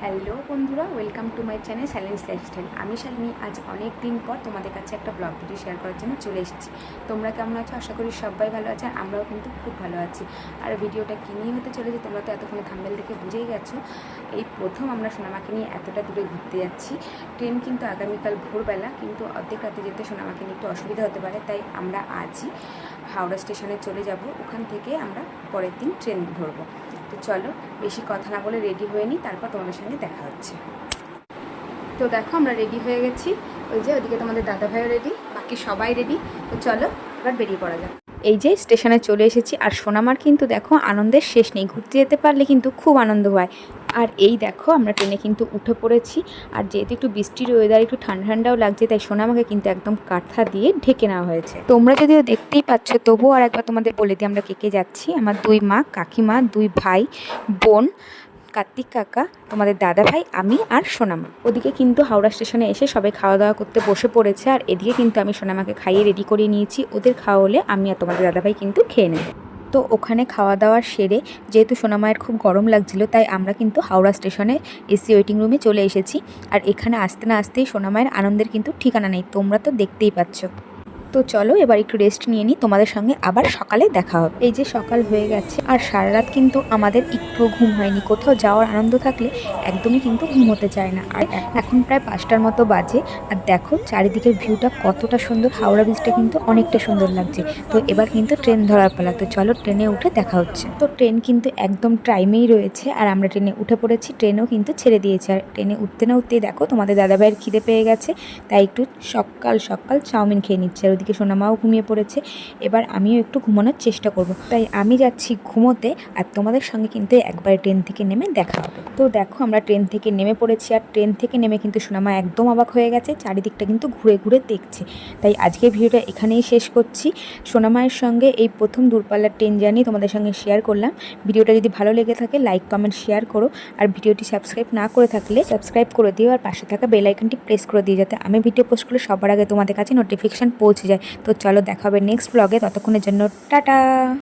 Hello বন্ধুরা, welcome to my channel স্যালেন্স lifestyle. আমি শালিনী, আজ অনেক দিন পর তোমাদের কাছে একটা ব্লগ ভিডিও শেয়ার করার জন্য চলে এসেছি। তোমরা কেমন আছো? আশা করি সবাই ভালো আছে, আর আমরাও কিন্তু খুব ভালো আছি। আর ভিডিওটা কী নিয়ে হতে চলেছে, তোমরা তো এতক্ষণে থাম্বেল দেখে বুঝেই গেছো। এই প্রথম আমরা সোনামাকে নিয়ে এতটা দূরে ঘুরতে যাচ্ছি। ট্রেন কিন্তু আগামীকাল ভোরবেলা, কিন্তু অর্ধেক রাতে যেতে সোনামাকে নিয়ে একটু অসুবিধা হতে পারে, তাই আমরা আজই হাওড়া স্টেশনে চলে যাব। ওখান থেকে আমরা পরের দিন ট্রেন ধরবো। তো চলো, বেশি কথা না বলে রেডি হয়ে নিই, তারপর তোমাদের সঙ্গে দেখা হচ্ছে। তো দেখো, আমরা রেডি হয়ে গেছি। ওই যে ওদিকে তোমাদের দাদা ভাইও রেডি বাকি সবাই রেডি তো চলো, এবার বেরিয়ে পড়া যাক। এই যে স্টেশনে চলে এসেছি আর সোনামার কিন্তু দেখো আনন্দের শেষ নেই। ঘুরতে যেতে পারলে কিন্তু খুব আনন্দ হয়। আর এই দেখো আমরা ট্রেনে কিন্তু উঠে পড়েছি আর যেহেতু একটু বৃষ্টির ওয়েদার একটু ঠান্ডা ঠান্ডাও লাগছে, তাই সোনামাকে কিন্তু একদম কাঁথা দিয়ে ঢেকে নেওয়া হয়েছে। তোমরা যদিও দেখতেই পাচ্ছ, তবুও আর একবার তোমাদের বলে দিই আমরা কে কে যাচ্ছি। আমার দুই মা, কাকিমা, দুই ভাই, বোন কার্তিক কাকা, তোমাদের দাদা ভাই, আমি আর সোনামা। ওদিকে কিন্তু হাওড়া স্টেশনে এসে সবাই খাওয়া দাওয়া করতে বসে পড়েছে আর এদিকে কিন্তু আমি সোনামাকে খাইয়ে রেডি করে নিয়েছি। ওদের খাওয়া হলে আমি আর তোমাদের দাদা ভাই কিন্তু খেয়ে নেব। তো ওখানে খাওয়া দাওয়া সেরে, যেহেতু সোনামায়ের খুব গরম লাগছিল, তাই আমরা কিন্তু হাওড়া স্টেশনে এসি ওয়েটিং রুমে চলে এসেছি। আর এখানে আসতে না আসতেই সোনামায়ের আনন্দের কিন্তু ঠিকানা নেই। তোমরা তো দেখতেই পাচ্ছ। তো চলো এবার একটু রেস্ট নিয়ে নিই, তোমাদের সঙ্গে আবার সকালে দেখা হবে। এই যে সকাল হয়ে গেছে, আর সারা রাত কিন্তু আমাদের একটু ঘুম হয়নি। কোথাও যাওয়ার আনন্দ থাকলে একদমই কিন্তু ঘুম হতে চায় না। আর এখন প্রায় পাঁচটার মতো বাজে, আর দেখো চারিদিকের ভিউটা কতটা সুন্দর, হাওড়া ব্রিজটা কিন্তু অনেকটা সুন্দর লাগছে। তো এবার কিন্তু ট্রেন ধরার পালা, তো চলো ট্রেনে উঠে দেখা হচ্ছে। তো ট্রেন কিন্তু একদম টাইমেই রয়েছে, আর আমরা ট্রেনে উঠে পড়েছি ট্রেনও কিন্তু ছেড়ে দিয়েছে। আর ট্রেনে উঠতে না উঠতেই দেখো তোমাদের দাদাভাইয়ের খিদে পেয়ে গেছে, তাই একটু সকাল সকাল চাউমিন খেয়ে নিচ্ছে। আর ওদিকে সোনামাও ঘুমিয়ে পড়েছে, এবার আমিও একটু ঘুমানোর চেষ্টা করব। তাই আমি যাচ্ছি ঘুমোতে আর তোমাদের সঙ্গে কিন্তু একবার ট্রেন থেকে নেমে দেখা হবে। তো দেখো আমরা ট্রেন থেকে নেমে পড়েছি আর ট্রেন থেকে নেমে কিন্তু সোনামা একদম অবাক হয়ে গেছে, চারিদিকটা কিন্তু ঘুরে ঘুরে দেখছে। তাই আজকের ভিডিওটা এখানেই শেষ করছি। সোনামায়ের সঙ্গে এই প্রথম দূরপাল্লার ট্রেন জার্নি তোমাদের সঙ্গে শেয়ার করলাম। ভিডিওটা যদি ভালো লেগে থাকে, লাইক, কমেন্ট, শেয়ার করো। আর ভিডিওটি সাবস্ক্রাইব না করে থাকলে সাবস্ক্রাইব করে দিও। আর পাশে থাকা বেল আইকনটি প্রেস করে দিও, যাতে আমি ভিডিও পোস্ট করলে সবার আগে তোমাদের কাছে নোটিফিকেশান পৌঁছে যায়। তো চলো দেখা হবে নেক্সট ব্লগে ততক্ষণের জন্য টাটা।